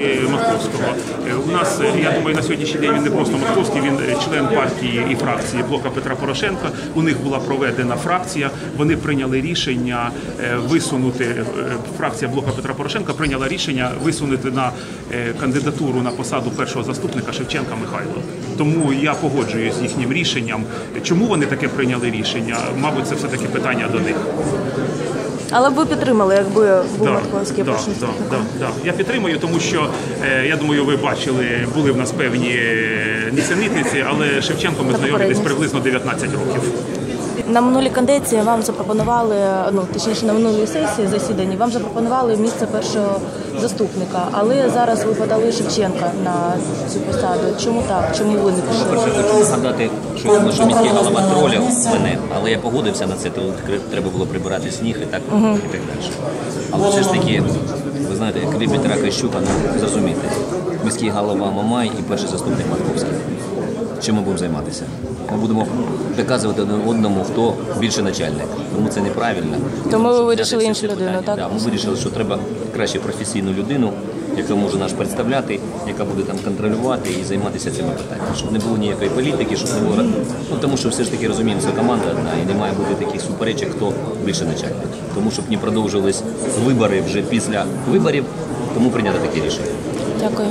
Е, Московського. Е, У нас, е, я думаю, на сьогоднішній день він не просто московський, він член партії і фракції блока Петра Порошенка. У них була проведена фракція. Вони прийняли рішення висунути. Фракція блока Петра Порошенка прийняла рішення висунути на кандидатуру на посаду першого заступника Шевченка Михайла. Тому я погоджуюсь з їхнім рішенням. Чому вони таке прийняли рішення? Мабуть, це все таки питання до них. Але ви підтримали, якби був Да, Матковський да, першим да, да, да. Я підтримую, тому що е, я думаю, ви бачили, були в нас певні е, нісенітниці, але Шевченко ми знайомі десь приблизно 19 років. На минулій кандидації вам запропонували, ну точніше на минулій сесії засіданні, вам запропонували місце першого заступника, але зараз ви подали Шевченка на цю посаду. Чому так? Чому ви не пішли? Перше хочу нагадати, що, ну, що міський голова тролів мене, але я погодився на це, кр- треба було прибирати сніг і так, і так далі. Але все ж таки, ви знаєте, крім Петра Крищука, ну зрозуміти. міський голова Мамай і перший заступник Марковський. Чим ми будемо займатися? Ми будемо доказувати один одному, хто більше начальник. Тому це неправильно. Тому ви вирішили іншу людину, так? Да, ми вирішили, що треба краще професійну людину, яка може нас представляти, яка буде там контролювати і займатися цими питаннями. Щоб не було ніякої політики, щоб не було. Ну тому що все ж таки розуміємо, це команда одна і не має бути таких суперечок, хто більше начальник. Тому щоб не продовжились вибори вже після виборів, тому прийнято таке рішення. Дякую.